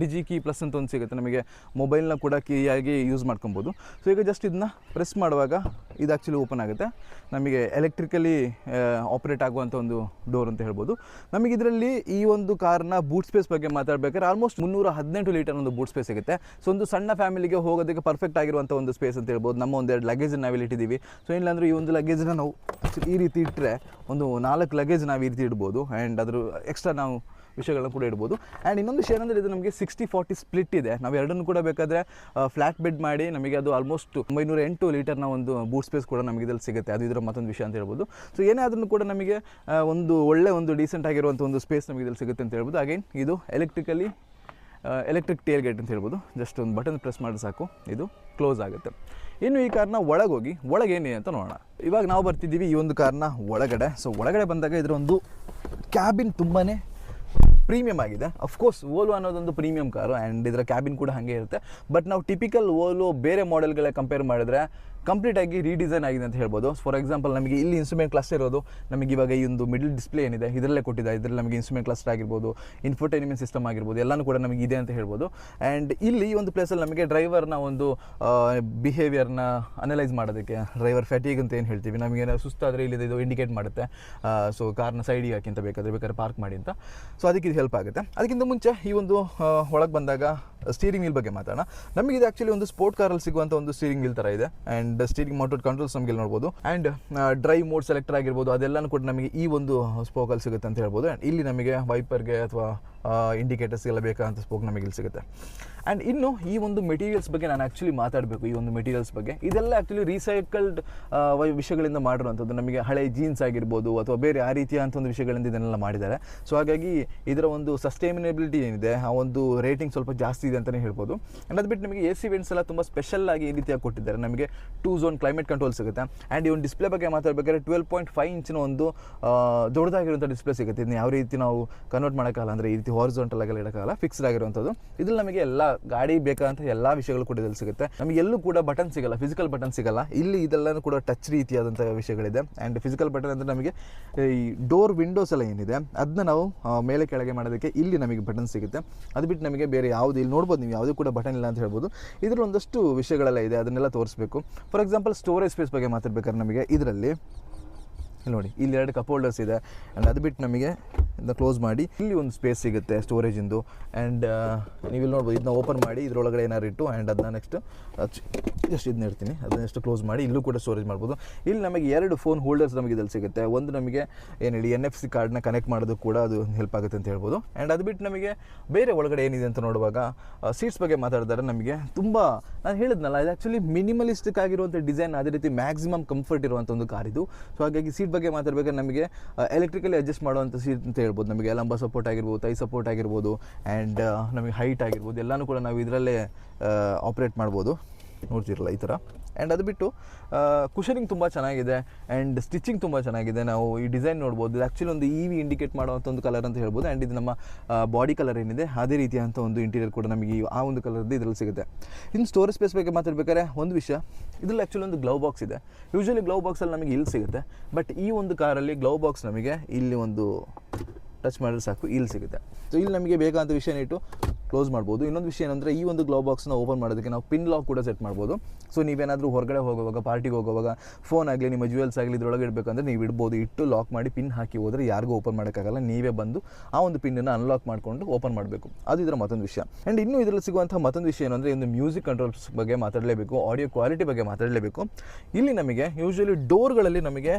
ಡಿಜಿ ಕೀ ಪ್ಲಸ್ ಅಂತ ಒಂದು ಸಿಗುತ್ತೆ. ನಮಗೆ ಮೊಬೈಲ್ನ ಕೂಡ ಕೀಯಾಗಿ ಯೂಸ್ ಮಾಡ್ಕೊಬೋದು. ಸೊ ಈಗ ಜಸ್ಟ್ ಇದನ್ನ ಪ್ರೆಸ್ ಮಾಡುವಾಗ ಇದು ಆ್ಯಕ್ಚುಲಿ ಓಪನ್ ಆಗುತ್ತೆ. ನಮಗೆ ಎಲೆಕ್ಟ್ರಿಕಲಿ ಆಪ್ರೇಟ್ ಆಗುವಂಥ ಒಂದು ಡೋರ್ ಅಂತ ಹೇಳ್ಬೋದು. ನಮಗೆ ಇದರಲ್ಲಿ ಈ ಒಂದು ಕಾರ್ನ ಬೂಟ್ ಸ್ಪೇಸ್ ಬಗ್ಗೆ ಮಾತಾಡಬೇಕಾದ್ರೆ ಆಲ್ಮೋಸ್ಟ್ ಮುನ್ನೂರ ಹದಿನೆಂಟು ಲೀಟರ್ ಒಂದು ಬೂಟ್ ಸ್ಪೇಸ್ ಸಿಗುತ್ತೆ. ಸೊ ಒಂದು ಸಣ್ಣ ಫ್ಯಾಮಿಲಿಗೆ ಹೋಗೋದಕ್ಕೆ ಪರ್ಫೆಕ್ಟ್ ಆಗಿರುವಂಥ ಒಂದು ಸ್ಪೇಸ್ ಅಂತ ಹೇಳ್ಬೋದು. ನಮ್ಮ ಒಂದೆರಡು ಲಗೇಜ್ ನಾವಿಲ್ಲಿ ಇಟ್ಟಿದ್ದೀವಿ. ಸೊ ಇಲ್ಲಾಂದ್ರೆ ಈ ಒಂದು ಲಗೇಜ್ನ ನಾವು ಈ ರೀತಿ ಇಟ್ಟರೆ ಒಂದು ನಾಲ್ಕು ಲಗೇಜ್ ನಾವು ಈ ರೀತಿ ಇಡ್ಬೋದು. ಆ್ಯಂಡ್ ಅದ್ರ ಎಕ್ಸ್ಟ್ರಾ ನಾವು ವಿಷಯಗಳನ್ನ ಕೂಡ ಇಡ್ಬೋದು. ಆ್ಯಂಡ್ ಇನ್ನೊಂದು ವಿಷಯ ಅಂದರೆ ಇದು ನಮಗೆ ಸಿಕ್ಸ್ಟಿ ಫಾರ್ಟಿ ಸ್ಪ್ಲಿಟ್ ಇದೆ. ನಾವು ಎರಡನ್ನು ಕೂಡ ಬೇಕಾದರೆ ಫ್ಲಾಟ್ ಬೆಡ್ ಮಾಡಿ ನಮಗೆ ಅದು ಆಲ್ಮೋಸ್ಟ್ ಒಂಬೈನೂರ ಎಂಟು ಲೀಟರ್ನ ಒಂದು ಬೂಟ್ ಸ್ಪೇಸ್ ಕೂಡ ನಮಗೆ ಇದರಲ್ಲಿ ಸಿಗುತ್ತೆ. ಅದು ಇದರ ಮತ್ತೊಂದು ವಿಷಯ ಅಂತ ಹೇಳ್ಬೋದು. ಸೊ ಏನೇ ಆದ್ರೂ ಕೂಡ ನಮಗೆ ಒಂದು ಒಳ್ಳೆ ಒಂದು ಡೀಸೆಂಟ್ ಆಗಿರುವಂಥ ಒಂದು ಸ್ಪೇಸ್ ನಮಗೆ ಇದರಲ್ಲಿ ಸಿಗುತ್ತೆ ಅಂತ ಹೇಳ್ಬೋದು. ಅಗೇನ್ ಇದು ಎಲೆಕ್ಟ್ರಿಕಲಿ ಎಲೆಕ್ಟ್ರಿಕ್ ಟೇಲ್ ಗೇಟ್ ಅಂತ ಹೇಳ್ಬೋದು. ಜಸ್ಟ್ ಒಂದು ಬಟನ್ ಪ್ರೆಸ್ ಮಾಡಿದ್ರೆ ಸಾಕು. ಇದು ಕ್ಲೋಸ್ ಆಗುತ್ತೆ. ಇನ್ನು ಈ ಕಾರ್ನ ಒಳಗೋಗಿ ಒಳಗೇನಿದೆ ಅಂತ ನೋಡೋಣ. ಇವಾಗ ನಾವು ಬರ್ತಿದ್ದೀವಿ ಈ ಒಂದು ಕಾರ್ನ ಒಳಗಡೆ. ಸೊ ಒಳಗಡೆ ಬಂದಾಗ ಇದರ ಒಂದು ಕ್ಯಾಬಿನ್ ತುಂಬಾ ಪ್ರೀಮಿಯಮ್ ಆಗಿದೆ ಅಫ್ಕೋರ್ಸ್ ಓಲೋ ಅನ್ನೋದೊಂದು ಪ್ರೀಮಿಯಂ ಕಾರು ಆ್ಯಂಡ್ ಇದರ ಕ್ಯಾಬಿನ್ ಕೂಡ ಹಾಗೆ ಇರುತ್ತೆ. ಬಟ್ ನಾವು ಟಿಪಿಕಲ್ ಓಲೋ ಬೇರೆ ಮಾಡೆಲ್ಗಳೇ ಕಂಪೇರ್ ಮಾಡಿದ್ರೆ ಕಂಪ್ಲೀಟ್ ಆಗಿ ರೀಡಿಸೈನ್ ಆಗಿದೆ ಅಂತ ಹೇಳ್ಬೋದು. ಫಾರ್ ಎಕ್ಸಾಂಪಲ್ ನಮಗೆ ಇಲ್ಲಿ ಇನ್ಸ್ಟ್ರೂಮೆಂಟ್ ಕ್ಲಸ್ಟರ್ ಇರೋದು, ನಮಗೆ ಇವಾಗ ಈ ಒಂದು ಮಿಡಲ್ ಡಿಸ್ಪ್ಲೇ ಏನಿದೆ, ಇದರಲ್ಲೇ ಕೊಟ್ಟಿದೆ. ಇದರಲ್ಲಿ ನಮಗೆ ಇನ್ಸ್ಟ್ರೂಮೆಂಟ್ ಕ್ಲಸ್ಟರ್ ಆಗಿರ್ಬೋದು ಇನ್ಫೋಟೈನ್ಮೆಂಟ್ ಸಿಸ್ಟಮ್ ಆಗಿರ್ಬೋದು, ಎಲ್ಲನೂ ಕೂಡ ನಮಗೆ ಇದೆ ಅಂತ ಹೇಳ್ಬೋದು. ಆ್ಯಂಡ್ ಇಲ್ಲಿ ಒಂದು ಪ್ಲೇಸಲ್ಲಿ ನಮಗೆ ಡ್ರೈವರ್ನ ಒಂದು ಬಿಹೇವಿಯರ್ನ ಅನಲೈಸ್ ಮಾಡೋದಕ್ಕೆ ಡ್ರೈವರ್ ಫ್ಯಾಟಿಗ್ ಅಂತ ಏನು ಹೇಳ್ತೀವಿ? ನಮಗೆ ಏನಾದ್ರು ಸುಸ್ತಾದರೆ ಇಲ್ಲಿ ಇದು ಇಂಡಿಕೇಟ್ ಮಾಡುತ್ತೆ. ಸೊ ಕಾರ್ನ ಸೈಡಿಗೆ ಹಾಕಿಂತ ಬೇಕಾದರೆ ಬೇಕಾದ್ರೆ ಪಾರ್ಕ್ ಮಾಡಿ ಅಂತ. ಸೊ ಅದಕ್ಕೆ ಇದು ಹೆಲ್ಪ್ ಆಗುತ್ತೆ. ಅದಕ್ಕಿಂತ ಮುಂಚೆ ಈ ಒಂದು ಒಳಗೆ ಬಂದಾಗ ಸ್ಟೀರಿಂಗ್ ವೀಲ್ ಬಗ್ಗೆ ಮಾತಾಡೋಣ. ನಮಗೆ ಇದು ಆಕ್ಚುಲಿ ಒಂದು ಸ್ಪೋರ್ಟ್ ಕಾರಲ್ಲಿ ಸಿಗುವಂಥ ಒಂದು ಸ್ಟೀರಿಂಗ್ ವೀಲ್ ಥರ ಇದೆ. ಆ್ಯಂಡ್ ಸ್ಟೀರಿಂಗ್ ಮೋಟರ್ ಕಂಟ್ರೋಲ್ಸ್ ನಮಗೆ ನೋಡ್ಬೋದು. ಆ್ಯಂಡ್ ಡ್ರೈವ್ ಮೋಡ್ ಸೆಲೆಕ್ಟರ್ ಆಗಿರ್ಬೋದು, ಅದೆಲ್ಲನೂ ಕೂಡ ನಮಗೆ ಈ ಒಂದು ಸ್ಪೋಕಲ್ ಸಿಗುತ್ತೆ ಅಂತ ಹೇಳ್ಬೋದು. ಆ್ಯಂಡ್ ಇಲ್ಲಿ ನಮಗೆ ವೈಪರ್ಗೆ ಅಥವಾ ಇಂಡಿಕೇಟರ್ಸ್ಗೆಲ್ಲ ಬೇಕಾದಂಥ ಸ್ಪೋಕ್ ನಮಗೆ ಇಲ್ಲಿ ಸಿಗುತ್ತೆ. ಆ್ಯಂಡ್ ಇನ್ನು ಈ ಒಂದು ಮೆಟೀರಿಯಲ್ಸ್ ಬಗ್ಗೆ ನಾನು ಆ್ಯಕ್ಚುಲಿ ಮಾತಾಡಬೇಕು, ಈ ಒಂದು ಮೆಟೀರಿಯಲ್ಸ್ ಬಗ್ಗೆ. ಇದೆಲ್ಲ ಆ್ಯಕ್ಚುಲಿ ರೀಸೈಕಲ್ಡ್ ವಿಷಯಗಳಿಂದ ಮಾಡಿರುವಂಥದ್ದು. ನಮಗೆ ಹಳೆ ಜೀನ್ಸ್ ಆಗಿರ್ಬೋದು ಅಥವಾ ಬೇರೆ ಆ ರೀತಿಯಾದಂಥ ಒಂದು ವಿಷಯಗಳಿಂದ ಇದನ್ನೆಲ್ಲ ಮಾಡಿದ್ದಾರೆ. ಸೊ ಹಾಗಾಗಿ ಇದರ ಒಂದು ಸಸ್ಟೈನಬಿಲಿಟಿ ಏನಿದೆ, ಆ ಒಂದು ರೇಟಿಂಗ್ ಸ್ವಲ್ಪ ಜಾಸ್ತಿ ಇದೆ ಅಂತಲೇ ಹೇಳ್ಬೋದು. ಆ್ಯಂಡ್ ಅದು ಬಿಟ್ಟು ನಮಗೆ ಎ ಸಿ ವೆಂಟ್ಸ್ ಎಲ್ಲ ತುಂಬ ಸ್ಪೆಷಲ್ ಆಗಿ ಈ ರೀತಿಯಾಗಿ ಕೊಟ್ಟಿದ್ದಾರೆ. ನಮಗೆ ಟೂ ಝೋನ್ ಕ್ಲೈಮೇಟ್ ಕಂಟ್ರೋಲ್ ಸಿಗುತ್ತೆ. ಆ್ಯಂಡ್ ಈ ಒಂದು ಡಿಸ್ಪ್ಲೇ ಬಗ್ಗೆ ಮಾತಾಡಬೇಕಾದ್ರೆ ಟ್ವೆಲ್ ಪಾಯಿಂಟ್ ಫೈವ್ ಇಂಚಿನ ಒಂದು ದೊಡ್ಡದಾಗಿರುವಂಥ ಡಿಸ್ಪ್ಲೇ ಸಿಗುತ್ತೆ. ಇದನ್ನ ಯಾವ ರೀತಿ ನಾವು ಕನ್ವರ್ಟ್ ಮಾಡೋಕ್ಕಾಗಲ್ಲ ಅಂದರೆ ಈ ರೀತಿ ಹಾರಿಜಾಂಟಲ್ ಆಗಿ ಇಡೋಕ್ಕಾಗಲ್ಲ ಫಿಕ್ಸ್ಡ್ ಆಗಿರುವಂಥದ್ದು. ಇದ್ರಲ್ಲಿ ನಮಗೆ ಎಲ್ಲ ಗಾಡಿ ಬೇಕಾದಂಥ ಎಲ್ಲ ವಿಷಯಗಳು ಕೂಡ ಇದ್ರಲ್ಲಿ ಸಿಗುತ್ತೆ. ನಮಗೆ ಎಲ್ಲೂ ಕೂಡ ಬಟನ್ ಸಿಗಲ್ಲ ಫಿಸಿಕಲ್ ಬಟನ್ ಸಿಗಲ್ಲ. ಇಲ್ಲಿ ಇದೆಲ್ಲನೂ ಕೂಡ ಟಚ್ ರೀತಿಯಾದಂಥ ವಿಷಯಗಳಿದೆ. ಆ್ಯಂಡ್ ಫಿಸಿಕಲ್ ಬಟನ್ ಅಂದರೆ ನಮಗೆ ಈ ಡೋರ್ ವಿಂಡೋಸ್ ಎಲ್ಲ ಏನಿದೆ ಅದನ್ನ ನಾವು ಮೇಲೆ ಕೆಳಗೆ ಮಾಡೋದಕ್ಕೆ ಇಲ್ಲಿ ನಮಗೆ ಬಟನ್ ಸಿಗುತ್ತೆ. ಅದು ಬಿಟ್ಟು ನಮಗೆ ಬೇರೆ ಯಾವುದು ಇಲ್ಲಿ ನೋಡ್ಬೋದು, ನೀವು ಯಾವುದೂ ಕೂಡ ಬಟನ್ ಇಲ್ಲ ಅಂತ ಹೇಳ್ಬೋದು. ಇದರಲ್ಲಿ ಒಂದಷ್ಟು ವಿಷಯಗಳೆಲ್ಲ ಇದೆ, ಅದನ್ನೆಲ್ಲ ತೋರಿಸ್ಬೇಕು. ಫಾರ್ ಎಕ್ಸಾಂಪಲ್ ಸ್ಟೋರೇಜ್ ಸ್ಪೇಸ್ ಬಗ್ಗೆ ಮಾತಾಡ್ಬೇಕಾದ್ರೆ ನಮಗೆ ಇದರಲ್ಲಿ ಇಲ್ಲಿ ನೋಡಿ, ಇಲ್ಲಿ ಎರಡು ಕಪ್ ಹೋಲ್ಡರ್ಸ್ ಇದೆ. ಆ್ಯಂಡ್ ಅದು ಬಿಟ್ಟು ನಮಗೆ ಇದನ್ನ ಕ್ಲೋಸ್ ಮಾಡಿ. ಇಲ್ಲಿ ಒಂದು ಸ್ಪೇಸ್ ಸಿಗುತ್ತೆ ಸ್ಟೋರೇಜಿಂದು ಆ್ಯಂಡ್ ನೀವು ಇಲ್ಲಿ ನೋಡ್ಬೋದು ಇದನ್ನ ಓಪನ್ ಮಾಡಿ, ಇದರೊಳಗಡೆ ಏನಾರು ಇಟ್ಟು ಆ್ಯಂಡ್ ಅದನ್ನ ನೆಕ್ಸ್ಟ್ ಜಸ್ಟ್ ಇದನ್ನ ಇಡ್ತೀನಿ. ಅದನ್ನ ನೆಕ್ಸ್ಟ್ ಕ್ಲೋಸ್ ಮಾಡಿ, ಇಲ್ಲೂ ಕೂಡ ಸ್ಟೋರೇಜ್ ಮಾಡ್ಬೋದು. ಇಲ್ಲಿ ನಮಗೆ ಎರಡು ಫೋನ್ ಹೋಲ್ಡರ್ಸ್ ನಮಗೆ ಇದ್ರಲ್ಲಿ ಸಿಗುತ್ತೆ. ಒಂದು ನಮಗೆ ಏನು ಹೇಳಿ ಎನ್ ಎಫ್ ಸಿ ಕಾರ್ಡ್ನ ಕನೆಕ್ಟ್ ಮಾಡೋದು ಕೂಡ ಅದು ಹೆಲ್ಪ್ ಆಗುತ್ತೆ ಅಂತ ಹೇಳ್ಬೋದು. ಆ್ಯಂಡ್ ಅದು ಬಿಟ್ಟು ನಮಗೆ ಬೇರೆ ಒಳಗಡೆ ಏನಿದೆ ಅಂತ ನೋಡುವಾಗ ಸೀಟ್ಸ್ ಬಗ್ಗೆ ಮಾತಾಡಿದ್ರೆ ನಮಗೆ ತುಂಬ, ನಾನು ಹೇಳಿದ್ನಲ್ಲ, ಇದು ಆ್ಯಕ್ಚುಲಿ ಮಿನಿಮಲಿಸ್ಟಿಕ್ ಆಗಿರುವಂಥ ಡಿಸೈನ್ ಅದೇ ರೀತಿ ಮ್ಯಾಕ್ಸಿಮಮ್ ಕಂಫರ್ಟ್ ಇರುವಂಥ ಒಂದು ಕಾರ್ ಇದು. ಸೊ ಹಾಗಾಗಿ ಸೀಟ್ ಬಗ್ಗೆ ಮಾತಾಡ್ಬೇಕಾದ್ರೆ ನಮಗೆ ಎಲೆಕ್ಟ್ರಿಕಲಿ ಅಡ್ಜಸ್ಟ್ ಮಾಡುವಂಥ ಸೀಟ್ ಅಂತ ಹೇಳ್ಬೋದು. ನಮಗೆ ಲಂಬ ಸಪೋರ್ಟ್ ಆಗಿರ್ಬೋದು ತೈ ಸಪೋರ್ಟ್ ಆಗಿರ್ಬೋದು ಆ್ಯಂಡ್ ನಮಗೆ ಹೈಟ್ ಆಗಿರ್ಬೋದು, ಎಲ್ಲನೂ ಕೂಡ ನಾವು ಇದರಲ್ಲೇ ಆಪ್ರೇಟ್ ಮಾಡ್ಬೋದು. ನೋಡ್ತಿರಲ್ಲ ಈ ಥರ. ಆ್ಯಂಡ್ ಅದು ಬಿಟ್ಟು ಕುಷನಿಂಗ್ ತುಂಬ ಚೆನ್ನಾಗಿದೆ ಆ್ಯಂಡ್ ಸ್ಟಿಚಿಂಗ್ ತುಂಬ ಚೆನ್ನಾಗಿದೆ. ನಾವು ಈ ಡಿಸೈನ್ ನೋಡ್ಬೋದು. ಇದು ಆ್ಯಕ್ಚುಲಿ ಒಂದು ಇ ವಿ ಇಂಡಿಕೇಟ್ ಮಾಡುವಂಥ ಒಂದು ಕಲರ್ ಅಂತ ಹೇಳ್ಬೋದು. ಆ್ಯಂಡ್ ಇದು ನಮ್ಮ ಬಾಡಿ ಕಲರ್ ಏನಿದೆ, ಅದೇ ರೀತಿಯಾದಂಥ ಒಂದು ಇಂಟೀರಿಯರ್ ಕೂಡ ನಮಗೆ ಆ ಒಂದು ಕಲರ್ದು ಇದರಲ್ಲಿ ಸಿಗುತ್ತೆ. ಇನ್ನು ಸ್ಟೋರೇಜ್ ಸ್ಪೇಸ್ ಬಗ್ಗೆ ಮಾತಾಡ್ಬೇಕಾದ್ರೆ ಒಂದು ವಿಷಯ, ಇದರಲ್ಲಿ ಆ್ಯಕ್ಚುಲಿ ಒಂದು ಗ್ಲೌ ಬಾಕ್ಸ್ ಇದೆ. ಯೂಶ್ವಲಿ ಗ್ಲೌ ಬಾಕ್ಸಲ್ಲಿ ನಮಗೆ ಇಲ್ಲಿ ಸಿಗುತ್ತೆ. ಬಟ್ ಈ ಒಂದು ಕಾರಲ್ಲಿ ಗ್ಲೌ ಬಾಕ್ಸ್ ನಮಗೆ ಇಲ್ಲಿ ಒಂದು ಟಚ್ ಮಾಡಿದ್ರೆ ಸಾಕು, ಇಲ್ಲಿ ಸಿಗುತ್ತೆ. ಸೊ ಇಲ್ಲಿ ನಮಗೆ ಬೇಕಾದಂಥ ವಿಷಯ ಇಟ್ಟು ಕ್ಲೋಸ್ ಮಾಡ್ಬೋದು. ಇನ್ನೊಂದು ವಿಷಯ ಏನಂದರೆ, ಈ ಒಂದು ಗ್ಲೋ ಬಾಕ್ಸ್ನ ಓಪನ್ ಮಾಡೋದಕ್ಕೆ ನಾವು ಪಿನ್ ಲಾಕ್ ಕೂಡ ಸೆಟ್ ಮಾಡ್ಬೋದು. ಸೊ, ನೀವೇನಾದರೂ ಹೊರಗಡೆ ಹೋಗುವಾಗ ಪಾರ್ಟಿಗೆ ಹೋಗುವಾಗ ಫೋನ್ ಆಗಲಿ, ನಿಮ್ಮ ಜ್ಯುವೆಲ್ಸ್ ಆಗಲಿ, ಇದ್ರೊಳಗೆ ಇಡಬೇಕಂದ್ರೆ ನೀವು ಇಡ್ಬೋದು. ಇಟ್ಟು ಲಾಕ್ ಮಾಡಿ ಪಿನ್ ಹಾಕಿ ಹೋದರೆ ಯಾರಿಗೂ ಓಪನ್ ಮಾಡೋಕ್ಕಾಗಲ್ಲ. ನೀವೇ ಬಂದು ಆ ಒಂದು ಪಿನ್ನನ್ನು ಅನ್ಲಾಕ್ ಮಾಡಿಕೊಂಡು ಓಪನ್ ಮಾಡಬೇಕು. ಅದು ಇದರ ಮತ್ತೊಂದು ವಿಷಯ. ಆ್ಯಂಡ್ ಇನ್ನೂ ಇದರಲ್ಲಿ ಸಿಗುವಂಥ ಮತ್ತೊಂದು ವಿಷಯ ಏನಂದರೆ ಒಂದು ಮ್ಯೂಸಿಕ್ ಕಂಟ್ರೋಲ್ಸ್ ಬಗ್ಗೆ ಮಾತಾಡಲೇಬೇಕು ಆಡಿಯೋ ಕ್ವಾಲಿಟಿ ಬಗ್ಗೆ ಮಾತಾಡಲೇಬೇಕು. ಇಲ್ಲಿ ನಮಗೆ ಯೂಶ್ವಲಿ ಡೋರ್ಗಳಲ್ಲಿ ನಮಗೆ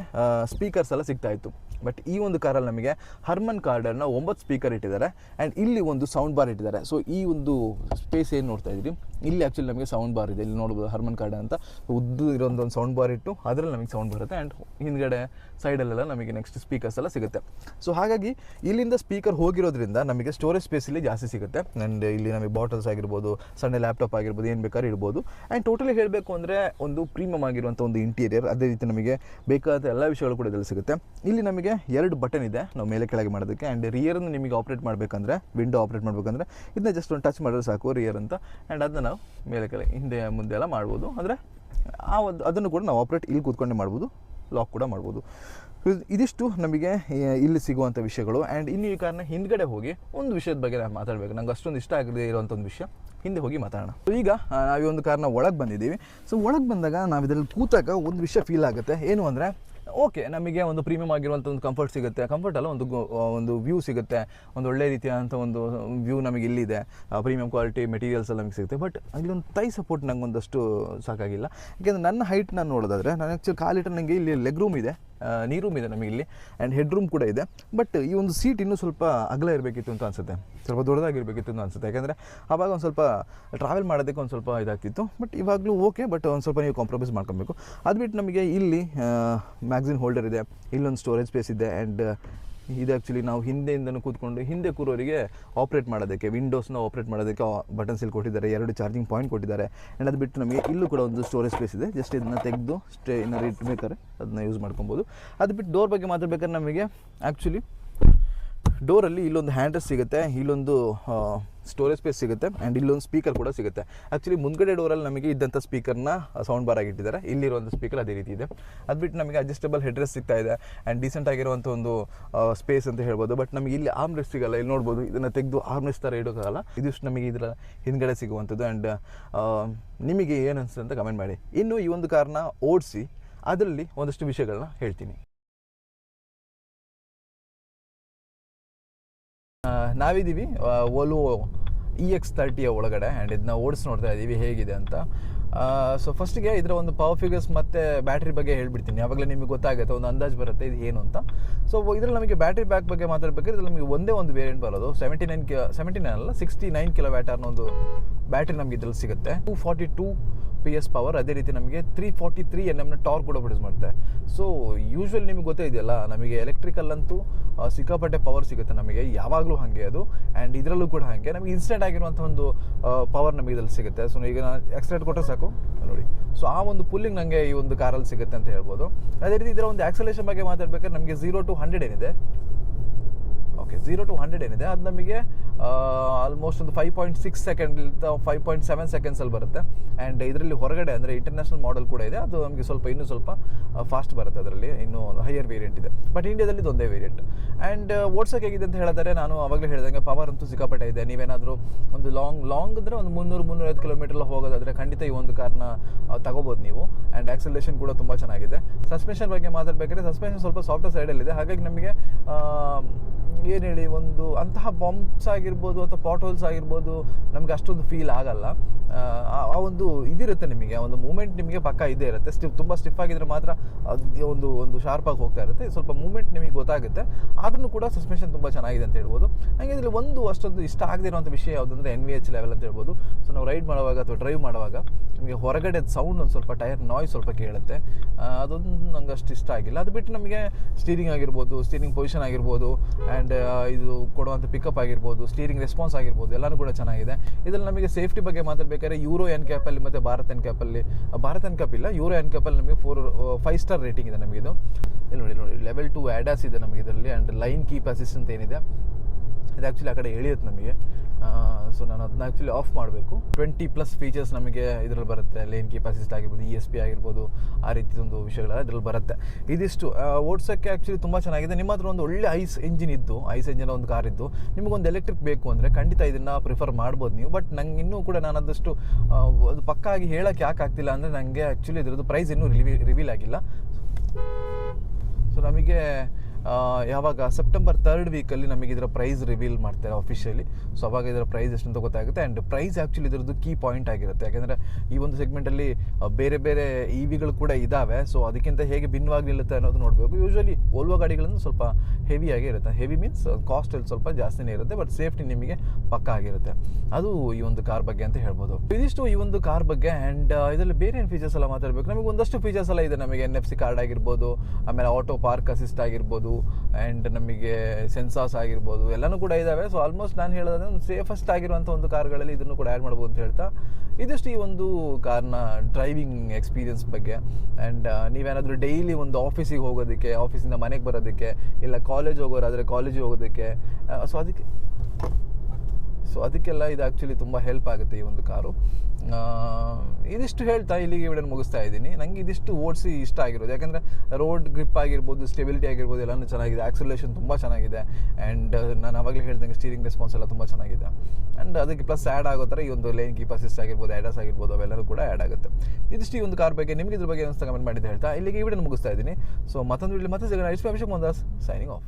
ಸ್ಪೀಕರ್ಸ್ ಎಲ್ಲ ಸಿಗ್ತಾ ಇತ್ತು. ಬಟ್ ಈ ಒಂದು ಕಾರಲ್ಲಿ ನಮಗೆ ಹರ್ಮನ್ ಕಾರ್ಡರ್ನ ಒಂಬತ್ತು ಸ್ಪೀಕರ್ ಇಟ್ಟಿದ್ದಾರೆ. ಆ್ಯಂಡ್ ಇಲ್ಲಿ ಒಂದು ಸೌಂಡ್ ಬಾರ್ ಇಟ್ಟಿದ್ದಾರೆ. ಸೊ ಈ ಒಂದು ಸ್ಪೇಸ್ ಏನು ನೋಡ್ತಾ ಇದ್ದೀರಿ? ಇಲ್ಲಿ ಆ್ಯಕ್ಚುಲಿ ನಮಗೆ ಸೌಂಡ್ ಬಾರ್ ಇದೆ. ಇಲ್ಲಿ ನೋಡ್ಬೋದು ಹರ್ಮನ್ ಕಾರ್ಡ ಅಂತ. ಉದ್ದು ಇರೋ ಒಂದು ಸೌಂಡ್ ಬಾರ್ ಇಟ್ಟು ಅದರಲ್ಲಿ ನಮಗೆ ಸೌಂಡ್ ಬರುತ್ತೆ ಆ್ಯಂಡ್ ಹಿಂದ್ಗಡೆ ಸೈಡಲ್ಲೆಲ್ಲ ನಮಗೆ ನೆಕ್ಸ್ಟ್ ಸ್ಪೀಕರ್ಸ್ ಎಲ್ಲ ಸಿಗುತ್ತೆ. ಸೊ ಹಾಗಾಗಿ ಇಲ್ಲಿಂದ ಸ್ಪೀಕರ್ ಹೋಗಿರೋದ್ರಿಂದ ನಮಗೆ ಸ್ಟೋರೇಜ್ ಸ್ಪೇಸ್ ಇಲ್ಲಿ ಜಾಸ್ತಿ ಸಿಗುತ್ತೆ. ಆ್ಯಂಡ್ ಇಲ್ಲಿ ನಮಗೆ ಬಾಟಲ್ಸ್ ಆಗಿರ್ಬೋದು, ಸಣ್ಣ ಲ್ಯಾಪ್ಟಾಪ್ ಆಗಿರ್ಬೋದು, ಏನು ಬೇಕಾದ್ರೂ ಇಡ್ಬೋದು. ಆ್ಯಂಡ್ ಟೋಟಲಿ ಹೇಳಬೇಕು ಅಂದರೆ ಒಂದು ಪ್ರೀಮಿಯಮ್ ಆಗಿರುವಂಥ ಒಂದು ಇಂಟೀರಿಯರ್ ಅದೇ ರೀತಿ ನಮಗೆ ಬೇಕಾದ ಎಲ್ಲ ವಿಷಯಗಳು ಕೂಡ ಇದರಲ್ಲಿ ಸಿಗುತ್ತೆ. ಇಲ್ಲಿ ನಮಗೆ ಎರಡು ಬಟನ್ ಇದೆ, ನಾವು ಮೇಲೆ ಕೆಳಗೆ ಮಾಡೋದಕ್ಕೆ. ಆ್ಯಂಡ್ ರಿಯರನ್ನು ನಿಮಗೆ ಆಪ್ರೇಟ್ ಮಾಡಬೇಕಂದ್ರೆ ವಿಂಡೋ ಆಪ್ರೇಟ್ ಮಾಡಬೇಕಂದ್ರೆ ಇದನ್ನ ಜಸ್ಟ್ ಒಂದು ಟಚ್ ಮಾಡಿದ್ರೆ ಸಾಕು ರಿಯರ್ ಅಂತ. ಆ್ಯಂಡ್ ಅದನ್ನ ನಾವು ಮೇಲೆ ಕೆಳಗೆ, ಹಿಂದೆ ಮುಂದೆ ಎಲ್ಲ ಮಾಡ್ಬೋದು. ಅಂದರೆ ಆ ಒಂದು, ಅದನ್ನು ಕೂಡ ನಾವು ಆಪ್ರೇಟ್ ಇಲ್ಲಿ ಕೂತ್ಕೊಂಡೆ ಮಾಡ್ಬೋದು. ಲಾಕ್ ಕೂಡ ಮಾಡ್ಬೋದು. ಇದ್- ಇದಿಷ್ಟು ನಮಗೆ ಇಲ್ಲಿ ಸಿಗುವಂಥ ವಿಷಯಗಳು. ಆ್ಯಂಡ್ ಇನ್ನು ಈ ಕಾರಣ ಹಿಂದ್ಗಡೆ ಹೋಗಿ ಒಂದು ವಿಷಯದ ಬಗ್ಗೆ ನಾನು ಮಾತಾಡಬೇಕು. ನಂಗೆ ಅಷ್ಟೊಂದು ಇಷ್ಟ ಆಗದೆ ಇರುವಂಥ ಒಂದು ವಿಷಯ. ಹಿಂದೆ ಹೋಗಿ ಮಾತಾಡೋಣ. ಸೊ ಈಗ ನಾವು ಒಂದು ಕಾರಣ ಒಳಗೆ ಬಂದಿದ್ದೀವಿ. ಸೊ ಒಳಗೆ ಬಂದಾಗ ನಾವು ಇದರಲ್ಲಿ ಕೂತಾಗ ಒಂದು ವಿಷಯ ಫೀಲ್ ಆಗುತ್ತೆ. ಏನು ಅಂದರೆ ಓಕೆ ನಮಗೆ ಒಂದು ಪ್ರೀಮಿಯಮ್ ಆಗಿರುವಂಥ ಒಂದು ಕಂಫರ್ಟ್ ಸಿಗುತ್ತೆ. ಕಂಫರ್ಟ್ ಅಲ್ಲ ಒಂದು ಒಂದು ವ್ಯೂ ಸಿಗುತ್ತೆ. ಒಂದು ಒಳ್ಳೆ ರೀತಿಯಾದಂಥ ಒಂದು ವ್ಯೂ ನಮಗೆ ಇಲ್ಲಿದೆ. ಪ್ರೀಮಿಯಂ ಕ್ವಾಲಿಟಿ ಮೆಟೀರಿಯಲ್ಸ್ ಎಲ್ಲ ನಮಗೆ ಸಿಗುತ್ತೆ. ಬಟ್ ಅಲ್ಲಿ ಒಂದು ತೈ ಸಪೋರ್ಟ್ ನಂಗೆ ಒಂದಷ್ಟು ಸಾಕಾಗಿಲ್ಲ. ಯಾಕೆಂದರೆ ನನ್ನ ಹೈಟ್ ನಾನು ನೋಡೋದಾದ್ರೆ, ನಾನು ಆ್ಯಕ್ಚುಲಿ ಕಾಲಿಟ್ರೆ ನನಗೆ ಇಲ್ಲಿ ಲೆಗ್ ರೂಮ್ ಇದೆ. ನೀ ರೂಮ್ ಇದೆ ನಮಗೆ ಇಲ್ಲಿ. ಆ್ಯಂಡ್ ಹೆಡ್ ರೂಮ್ ಕೂಡ ಇದೆ. ಬಟ್ ಈ ಒಂದು ಸೀಟ್ ಇನ್ನೂ ಸ್ವಲ್ಪ ಅಗಲ ಇರಬೇಕಿತ್ತು ಅಂತ ಅನಿಸುತ್ತೆ. ಸ್ವಲ್ಪ ದೊಡ್ಡದಾಗಿರಬೇಕಿತ್ತು ಅಂತ ಅನಿಸುತ್ತೆ. ಯಾಕೆಂದರೆ ಆವಾಗ ಒಂದು ಸ್ವಲ್ಪ ಟ್ರಾವೆಲ್ ಮಾಡೋದಕ್ಕೆ ಒಂದು ಸ್ವಲ್ಪ ಇದಾಗ್ತಿತ್ತು. ಬಟ್ ಇವಾಗಲೂ ಓಕೆ ಬಟ್ ಒಂದು ಸ್ವಲ್ಪ ನೀವು ಕಾಂಪ್ರಮೈಸ್ ಮಾಡ್ಕೊಬೇಕು. ಅದು ಬಿಟ್ಟು ನಮಗೆ ಇಲ್ಲಿ ಮ್ಯಾಗ್ಝಿನ್ ಹೋಲ್ಡರ್ ಇದೆ. ಇಲ್ಲೊಂದು ಸ್ಟೋರೇಜ್ ಸ್ಪೇಸ್ ಇದೆ. ಆ್ಯಂಡ್ ಇದು ಆ್ಯಕ್ಚುಲಿ ನಾವು ಹಿಂದೆಯಿಂದನೂ ಕೂತ್ಕೊಂಡು ಹಿಂದೆ ಕೂರೋರಿಗೆ ಆಪ್ರೇಟ್ ಮಾಡೋದಕ್ಕೆ ವಿಂಡೋಸ್ನ ಆಪ್ರೇಟ್ ಮಾಡೋದಕ್ಕೆ ಬಟನ್ಸ್ ಇಲ್ಲಿ ಕೊಟ್ಟಿದ್ದಾರೆ, ಎರಡು ಚಾರ್ಜಿಂಗ್ ಪಾಯಿಂಟ್ ಕೊಟ್ಟಿದ್ದಾರೆ. ಆ್ಯಂಡ್ ಅದು ಬಿಟ್ಟು ನಮಗೆ ಇಲ್ಲೂ ಕೂಡ ಒಂದು ಸ್ಟೋರೇಜ್ ಸ್ಪೇಸ್ ಇದೆ. ಜಸ್ಟ್ ಇದನ್ನು ತೆಗೆದು ಸ್ಟೇ ಏನಾದ್ರು ಇಟ್ಬೇಕಾದ್ರೆ ಅದನ್ನ ಯೂಸ್ ಮಾಡ್ಕೊಬೋದು. ಅದು ಬಿಟ್ಟು ಡೋರ್ ಬಗ್ಗೆ ಮಾತಾಡ್ಬೇಕಾದ್ರೆ ನಮಗೆ ಆ್ಯಕ್ಚುಲಿ ಡೋರಲ್ಲಿ ಇಲ್ಲೊಂದು ಹ್ಯಾಂಡ್ರೆಸ್ ಸಿಗುತ್ತೆ. ಇಲ್ಲೊಂದು ಸ್ಟೋರೇಜ್ ಸ್ಪೇಸ್ ಸಿಗುತ್ತೆ ಆ್ಯಂಡ್ ಇಲ್ಲೊಂದು ಸ್ಪೀಕರ್ ಕೂಡ ಸಿಗುತ್ತೆ. ಆ್ಯಕ್ಚುಲಿ ಮುಂದ್ಗಡೆ ಡೋರಲ್ಲಿ ನಮಗೆ ಇದ್ದಂಥ ಸ್ಪೀಕರ್ನ ಸೌಂಡ್ ಬಾರ್ ಆಗಿಟ್ಟಿದ್ದಾರೆ ಇಲ್ಲಿರುವಂಥ ಸ್ಪೀಕರ್ ಅದೇ ರೀತಿ ಇದೆ. ಅದು ಬಿಟ್ಟು ನಮಗೆ ಅಡ್ಜಸ್ಟಬಲ್ ಹೆಡ್ರೆಸ್ ಸಿಗ್ತಾ ಇದೆ ಆ್ಯಂಡ್ ಡೀಸೆಂಟ್ ಆಗಿರುವಂಥ ಒಂದು ಸ್ಪೇಸ್ ಅಂತ ಹೇಳ್ಬೋದು. ಬಟ್ ನಮಗೆ ಇಲ್ಲಿ ಆರ್ಮ್ ರೆಸ್ಟ್ ಸಿಗಲ್ಲ. ಇಲ್ಲಿ ನೋಡ್ಬೋದು, ಇದನ್ನು ತೆಗೆದು ಆರ್ಮ್ ರೆಸ್ಟ್ ಥರ ಇಡೋಕ್ಕಾಗಲ್ಲ. ಇದಿಷ್ಟು ನಮಗೆ ಇದರ ಹಿಂದ್ಗಡೆ ಸಿಗುವಂಥದ್ದು. ಆ್ಯಂಡ್ ನಿಮಗೆ ಏನು ಅನಿಸುತ್ತೆ ಅಂತ ಕಮೆಂಟ್ ಮಾಡಿ. ಇನ್ನು ಈ ಒಂದು ಕಾರ್ನ ಓಡಿಸಿ, ಅದರಲ್ಲಿ ಒಂದಷ್ಟು ವಿಷಯಗಳನ್ನ ಹೇಳ್ತೀನಿ. ನಾವಿದ್ದೀವಿ ಓಲೋ ಇ ಎಕ್ಸ್ ತರ್ಟಿಯ ಒಳಗಡೆ ಆ್ಯಂಡ್ ಇದನ್ನ ಓಡಿಸಿ ನೋಡ್ತಾ ಇದ್ದೀವಿ, ಹೇಗಿದೆ ಅಂತ. ಸೊ ಫಸ್ಟಿಗೆ ಇದರ ಒಂದು ಪವರ್ ಫಿಗರ್ಸ್ ಮತ್ತು ಬ್ಯಾಟ್ರಿ ಬಗ್ಗೆ ಹೇಳ್ಬಿಡ್ತೀನಿ. ಯಾವಾಗಲೇ ನಿಮಗೆ ಗೊತ್ತಾಗುತ್ತೆ, ಒಂದು ಅಂದಾಜು ಬರುತ್ತೆ, ಇದು ಏನು ಅಂತ. ಸೊ ಇದರಲ್ಲಿ ನಮಗೆ ಬ್ಯಾಟ್ರಿ ಬ್ಯಾಕ್ ಬಗ್ಗೆ ಮಾತಾಡಬೇಕಾದ್ರೆ, ಇದರಲ್ಲಿ ನಮಗೆ ಒಂದೇ ಒಂದು ವೇರಿಯಂಟ್ ಬರೋದು. Seventy nine K seventy nine ಅಲ್ಲ ಸಿಕ್ಸ್ಟಿ ನೈನ್ ಕಿಲೋ ವ್ಯಾಟ್ ಒಂದು ಬ್ಯಾಟ್ರಿ ನಮಗೆ ಇದರಲ್ಲಿ ಸಿಗುತ್ತೆ. Two forty two P S power ಅದೇ ರೀತಿ ನಮಗೆ ತ್ರೀ ಫಾರ್ಟಿ ತ್ರೀ ಎನ್ ಎಮ್ನ ಟಾರ್ ಕೂಡ ಪ್ರೊಡ್ಯೂಸ್ ಮಾಡುತ್ತೆ. ಸೊ ಯೂಶ್ವಲಿ ನಿಮಗೆ ಗೊತ್ತೇ ಇದೆಯಲ್ಲ, ನಮಗೆ ಎಲೆಕ್ಟ್ರಿಕಲ್ ಅಂತೂ ಸಿಕ್ಕಾಪಟ್ಟೆ ಪವರ್ ಸಿಗುತ್ತೆ ನಮಗೆ, ಯಾವಾಗಲೂ ಹಾಗೆ ಅದು. ಆ್ಯಂಡ್ ಇದರಲ್ಲೂ ಕೂಡ ಹಾಗೆ, ನಮಗೆ ಇನ್ಸ್ಟೆಂಟ್ ಆಗಿರುವಂಥ ಒಂದು ಪವರ್ ನಮಗೆ ಇದರಲ್ಲಿ ಸಿಗುತ್ತೆ. ಸೊ ಈಗ ನಾನು ಎಕ್ಸ್ಟ್ರೇಟ್ ಕೊಟ್ಟರೆ ಸಾಕು, ನೋಡಿ. ಸೊ ಆ ಒಂದು ಪುಲ್ಲಿಂಗ್ ನನಗೆ ಈ ಒಂದು ಕಾರಲ್ಲಿ ಸಿಗುತ್ತೆ ಅಂತ ಹೇಳ್ಬೋದು. ಅದೇ ರೀತಿ ಇದರ ಒಂದು ಆಕ್ಸಲೇಷನ್ ಬಗ್ಗೆ ಮಾತಾಡಬೇಕಾದ್ರೆ ನಮಗೆ ಝೀರೋ ಟು ಹಂಡ್ರೆಡ್ ಏನಿದೆ. ಓಕೆ ಝೀರೋ ಟು ಹಂಡ್ರೆಡ್ ಏನಿದೆ. ಅದು ನಮಗೆ ಆಲ್ಮೋಸ್ಟ್ ಒಂದು five point six second five point seven ಸೆಕೆಂಡ್ಸಲ್ಲಿ ಬರುತ್ತೆ. ಆ್ಯಂಡ್ ಇದರಲ್ಲಿ ಹೊರಗಡೆ ಅಂದರೆ ಇಂಟರ್ನ್ಯಾಷನಲ್ ಮಾಡೆಲ್ ಕೂಡ ಇದೆ. ಅದು ನಮಗೆ ಸ್ವಲ್ಪ ಇನ್ನೂ ಸ್ವಲ್ಪ ಫಾಸ್ಟ್ ಬರುತ್ತೆ ಅದರಲ್ಲಿ. ಇನ್ನೂ ಹೈಯರ್ ವೇರಿಯಂಟ್ ಇದೆ. ಬಟ್ ಇಂಡಿಯಾದಲ್ಲಿ ಇದೊಂದೇ ವೇರಿಯಂಟ್ ಆ್ಯಂಡ್ ಓಡ್ಸೋಕೆ ಹೇಗಿದೆ ಅಂತ ಹೇಳಿದರೆ ನಾನು ಆವಾಗಲೇ ಹೇಳಿದಂಗೆ ಪವರ್ ಅಂತೂ ಸಿಕ್ಕಾಪಟ್ಟೆ ಇದೆ. ನೀವೇನಾದರೂ ಒಂದು ಲಾಂಗ್ ಲಾಂಗ್ ಅಂದರೆ ಒಂದು ಮುನ್ನೂರು, ಮುನ್ನೂರೈವತ್ತು ಕಿಲೋಮೀಟರ್ ಹೋಗೋದಾದರೆ ಖಂಡಿತ ಈ ಒಂದು ಕಾರ್ನ ತಗೋಬೋದು ನೀವು. ಆ್ಯಂಡ್ ಆಕ್ಸಲೇಷನ್ ಕೂಡ ತುಂಬ ಚೆನ್ನಾಗಿದೆ. ಸಸ್ಪೆನ್ಷನ್ ಬಗ್ಗೆ ಮಾತಾಡಬೇಕಾದ್ರೆ ಸಸ್ಪೆನ್ಷನ್ ಸ್ವಲ್ಪ ಸಾಫ್ಟ್ ಸೈಡಲ್ಲಿದೆ ಹಾಗಾಗಿ ನಮಗೆ ಏನು ಹೇಳಿ ಒಂದು ಅಂತಹ ಬಾಂಬ್ಸ್ ಆಗಿರ್ಬೋದು ಅಥವಾ ಪಾಟ್ ಹೋಲ್ಸ್ ಆಗಿರ್ಬೋದು ನಮಗೆ ಅಷ್ಟೊಂದು ಫೀಲ್ ಆಗಲ್ಲ. ಆ, ಒಂದು ಇದಿರುತ್ತೆ ನಿಮಗೆ ಒಂದು ಮೂಮೆಂಟ್ ನಿಮಗೆ ಪಕ್ಕ ಇದೇ ಇರುತ್ತೆ. ಸ್ಟಿಫ್ ತುಂಬ ಸ್ಟಿಫ್ ಆಗಿದ್ರೆ ಮಾತ್ರ ಅದು ಒಂದು ಒಂದು ಶಾರ್ಪಾಗಿ ಹೋಗ್ತಾ ಇರುತ್ತೆ. ಸ್ವಲ್ಪ ಮೂಮೆಂಟ್ ನಿಮಗೆ ಗೊತ್ತಾಗುತ್ತೆ. ಆದ್ರೂ ಕೂಡ ಸಸ್ಪೆನ್ಷನ್ ತುಂಬ ಚೆನ್ನಾಗಿದೆ ಅಂತ ಹೇಳ್ಬೋದು. ಹಾಗೆ ಇದರಲ್ಲಿ ಒಂದು ಅಷ್ಟೊಂದು ಇಷ್ಟ ಆಗದಿರುವಂಥ ವಿಷಯ ಯಾವುದಂದ್ರೆ ಎನ್ ವಿ ಎಚ್ ಲೆವೆಲ್ ಅಂತ ಹೇಳ್ಬೋದು. ಸೊ ನಾವು ರೈಡ್ ಮಾಡುವಾಗ ಅಥವಾ ಡ್ರೈವ್ ಮಾಡುವಾಗ ನಿಮಗೆ ಹೊರಗಡೆ ಸೌಂಡ್ ಒಂದು ಸ್ವಲ್ಪ ಟೈರ್ ನಾಯ್ಸ್ ಸ್ವಲ್ಪ ಕೇಳುತ್ತೆ. ಅದೊಂದು ನಂಗೆ ಅಷ್ಟು ಇಷ್ಟ ಆಗಿಲ್ಲ. ಅದು ಬಿಟ್ಟು ನಮಗೆ ಸ್ಟೀರಿಂಗ್ ಆಗಿರ್ಬೋದು ಸ್ಟೀರಿಂಗ್ ಪೊಸಿಷನ್ ಆಗಿರ್ಬೋದು ಆ್ಯಂಡ್ ಇದು ಕೊಡುವಂಥ ಪಿಕಪ್ ಆಗಿರ್ಬೋದು ಸ್ಟೀರಿಂಗ್ ರೆಸ್ಪಾನ್ಸ್ ಆಗಿರ್ಬೋದು ಎಲ್ಲನೂ ಕೂಡ ಚೆನ್ನಾಗಿದೆ. ಇದರಲ್ಲಿ ನಮಗೆ ಸೇಫ್ಟಿ ಬಗ್ಗೆ ಮಾತಾಡಬೇಕಾದ್ರೆ ಯೂರೋ ಎನ್ ಕ್ಯಾಪಲ್ಲಿ ಮತ್ತು ಭಾರತ್ ಎನ್ ಕ್ಯಾಪಲ್ಲಿ ಭಾರತ್ ಎನ್ ಕ್ಯಾಪ್ ಇಲ್ಲ ಯೂರೋ ಎನ್ ಕ್ಯಾಪಲ್ಲಿ ನಮಗೆ ಫೋರ್ ಫೈವ್ ಸ್ಟಾರ್ ರೇಟಿಂಗ್ ಇದೆ ನಮಗಿದು ಇಲ್ಲಿ ನೋಡಿ ನೋಡಿ ಲೆವೆಲ್ ಟು ಆ್ಯಡಾಸ್ ಇದೆ ನಮಗೆ ಇದರಲ್ಲಿ ಆ್ಯಂಡ್ ಲೈನ್ ಕೀಪ್ ಅಸಿಸ್ಟೆಂಟ್ ಏನಿದೆ, ಇದು ಆ್ಯಕ್ಚುಲಿ ಆ ಕಡೆ ಎಳೆಯುತ್ತೆ ನಮಗೆ. ಸೊ ನಾನು ಅದನ್ನ ಆ್ಯಕ್ಚುಲಿ ಆಫ್ ಮಾಡಬೇಕು. ಟ್ವೆಂಟಿ ಪ್ಲಸ್ ಫೀಚರ್ಸ್ ನಮಗೆ ಇದರಲ್ಲಿ ಬರುತ್ತೆ. ಲೇನ್ ಕೀಪ್ ಅಸಿಸ್ಟ್ ಆಗಿರ್ಬೋದು ಇ ಎಸ್ ಪಿ ಆಗಿರ್ಬೋದು, ಆ ರೀತಿ ಒಂದು ವಿಷಯಗಳೆಲ್ಲ ಇದರಲ್ಲಿ ಬರುತ್ತೆ. ಇದಿಷ್ಟು ಓಡಿಸೋಕ್ಕೆ ಆ್ಯಕ್ಚುಲಿ ತುಂಬ ಚೆನ್ನಾಗಿದೆ. ನಿಮ್ಮ ಹತ್ರ ಒಂದು ಒಳ್ಳೆ ಐಸ್ ಇಂಜಿನ್ ಇದ್ದು ಐಸ್ ಇಂಜಿನ್ ಒಂದು ಕಾರ್ ಇದ್ದು ನಿಮಗೊಂದು ಎಲೆಕ್ಟ್ರಿಕ್ ಬೇಕು ಅಂದರೆ ಖಂಡಿತ ಇದನ್ನು ಪ್ರಿಫರ್ ಮಾಡ್ಬೋದು ನೀವು. ಬಟ್ ನಂಗೆ ಇನ್ನೂ ಕೂಡ ನಾನು ಅದಷ್ಟು ಅದು ಪಕ್ಕಾಗಿ ಹೇಳೋಕ್ಕೆ ಯಾಕೆ ಆಗ್ತಿಲ್ಲ ಅಂದರೆ ನನಗೆ ಆ್ಯಕ್ಚುಲಿ ಇದರದ್ದು ಪ್ರೈಸ್ ಇನ್ನೂ ರಿವೀಲ್ ರಿವೀಲ್ ಆಗಿಲ್ಲ. ಸೊ ನಮಗೆ ಯಾವಾಗ ಸೆಪ್ಟೆಂಬರ್ ತರ್ಡ್ ವೀಕಲ್ಲಿ ನಮಗೆ ಇದರ ಪ್ರೈಸ್ ರಿವೀಲ್ ಮಾಡ್ತಾರೆ ಅಫಿಷಿಯಲಿ ಸೊ ಅವಾಗ ಇದರ ಪ್ರೈಸ್ ಎಷ್ಟು ಅಂತ ಗೊತ್ತಾಗುತ್ತೆ? ಆ್ಯಂಡ್ ಪ್ರೈಸ್ ಆ್ಯಕ್ಚುಲಿ ಇದರದ್ದು ಕೀ ಪಾಯಿಂಟ್ ಆಗಿರುತ್ತೆ. ಯಾಕೆಂದರೆ ಈ ಒಂದು ಸೆಗ್ಮೆಂಟಲ್ಲಿ ಬೇರೆ ಬೇರೆ ಇ ವಿಗಳು ಕೂಡ ಇದ್ದಾವೆ ಸೊ ಅದಕ್ಕಿಂತ ಹೇಗೆ ಭಿನ್ನವಾಗಿ ನಿಲ್ಲುತ್ತೆ ಅನ್ನೋದು ನೋಡಬೇಕು. ಯೂಶ್ವಲಿ ಓಲ್ವೋ ಗಾಡಿಗಳನ್ನು ಸ್ವಲ್ಪ ಹೆವಿಯಾಗೇ ಇರುತ್ತೆ. ಹೆವಿ ಮೀನ್ಸ್ ಕಾಸ್ಟಲ್ಲಿ ಸ್ವಲ್ಪ ಜಾಸ್ತಿನೇ ಇರುತ್ತೆ ಬಟ್ ಸೇಫ್ಟಿ ನಿಮಗೆ ಪಕ್ಕ ಆಗಿರುತ್ತೆ. ಅದು ಈ ಒಂದು ಕಾರ್ ಬಗ್ಗೆ ಅಂತ ಹೇಳ್ಬೋದು. ಇದಿಷ್ಟು ಈ ಒಂದು ಕಾರ್ ಬಗ್ಗೆ ಆ್ಯಂಡ್ ಇದರಲ್ಲಿ ಬೇರೆ ಏನು ಫೀಚರ್ಸ್ ಎಲ್ಲ ಮಾತಾಡಬೇಕು? ನಮಗೆ ಒಂದಷ್ಟು ಫೀಚರ್ಸ್ ಎಲ್ಲ ಇದೆ. ನಮಗೆ ಎನ್ ಎಫ್ ಸಿ ಕಾರ್ಡ್ ಆಗಿರ್ಬೋದು, ಆಮೇಲೆ ಆಟೋ ಪಾರ್ಕ್ ಅಸಿಸ್ಟ್ ಆಗಿರ್ಬೋದು ಆ್ಯಂಡ್ ನಮಗೆ ಸೆನ್ಸಾಸ್ ಆಗಿರ್ಬೋದು, ಎಲ್ಲನೂ ಕೂಡ ಇದ್ದಾವೆ ಸೊ ಆಲ್ಮೋಸ್ಟ್ ನಾನು ಹೇಳೋದಾದ್ರೆ ಒಂದು ಸೇಫೆಸ್ಟ್ ಆಗಿರುವಂಥ ಒಂದು ಕಾರ್ಗಳಲ್ಲಿ ಇದನ್ನು ಕೂಡ ಆ್ಯಡ್ ಮಾಡ್ಬೋದು ಅಂತ ಹೇಳ್ತಾ, ಇದಿಷ್ಟು ಈ ಒಂದು ಕಾರ್ನ ಡ್ರೈವಿಂಗ್ ಎಕ್ಸ್ಪೀರಿಯನ್ಸ್ ಬಗ್ಗೆ. ಆ್ಯಂಡ್ ನೀವೇನಾದರೂ ಡೈಲಿ ಒಂದು ಆಫೀಸಿಗೆ ಹೋಗೋದಕ್ಕೆ ಆಫೀಸಿಂದ ಮನೆಗೆ ಬರೋದಕ್ಕೆ, ಇಲ್ಲ ಕಾಲೇಜ್ ಹೋಗೋರಾದರೆ ಕಾಲೇಜಿಗೆ ಹೋಗೋದಕ್ಕೆ ಸೊ ಅದಕ್ಕೆ ಸೊ ಅದಕ್ಕೆಲ್ಲ ಇದು ಆ್ಯಕ್ಚುಲಿ ತುಂಬ ಹೆಲ್ಪ್ ಆಗುತ್ತೆ ಈ ಒಂದು ಕಾರು. ಇದಿಷ್ಟು ಹೇಳ್ತಾ ಇಲ್ಲಿಗೆ ವಿಡಿಯೋ ಮುಗಿಸ್ತಾ ಇದ್ದೀನಿ. ನನಗೆ ಇದಿಷ್ಟು ಓಡಿಸಿ ಇಷ್ಟ ಆಗಿರೋದು. ಯಾಕಂದರೆ ರೋಡ್ ಗ್ರಿಪ್ ಆಗಿರ್ಬೋದು ಸ್ಟೆಬಿಲಿಟಿ ಆಗಿರ್ಬೋದು ಎಲ್ಲನೂ ಚೆನ್ನಾಗಿದೆ. ಆಕ್ಸಲೇಷನ್ ತುಂಬ ಚೆನ್ನಾಗಿದೆ. ಆ್ಯಂಡ್ ನಾನು ಅವಾಗಲೇ ಹೇಳ್ದಂಗೆ ಸ್ಟೀರಿಂಗ್ ರೆಸ್ಪಾನ್ಸ್ ಎಲ್ಲ ತುಂಬ ಚೆನ್ನಾಗಿದೆ. ಆ್ಯಂಡ್ ಅದಕ್ಕೆ ಪ್ಲಸ್ ಆ್ಯಡ್ ಆಗೋ ಥರ ಈ ಒಂದು ಲೈನ್ ಕೀಪ್ ಅಸಿಸ್ಟ್ ಆಗಿರ್ಬೋದು ಆ್ಯಡಸ್ ಆಗಿರ್ಬೋದು ಅವೆಲ್ಲರೂ ಕೂಡ ಆ್ಯಡ್ ಆಗುತ್ತೆ. ಇದಿಷ್ಟು ಈ ಒಂದು ಕಾರ್ ಬಗ್ಗೆ ನಿಮಗೆ ಇದ್ರ ಬಗ್ಗೆ ಅನಿಸ್ತಾ ಕಮೆಂಟ್ ಮಾಡಿದ್ದು ಹೇಳ್ತಾ ಇಲ್ಲಿಗೆ ಈ ವಿಡಿಯೋ ಮುಗಿಸ್ತಾ ಇದ್ದೀನಿ. ಸೊ ಮತ್ತೊಂದು ವಿಡಿಯೋ ಮತ್ತೆ ಸಿಗೋಣ. ಇಷ್ಟು ಅಭಿಷೇಕ್ ಮಂದಾಸ್ ಸೈನಿಂಗ್ ಆಫ್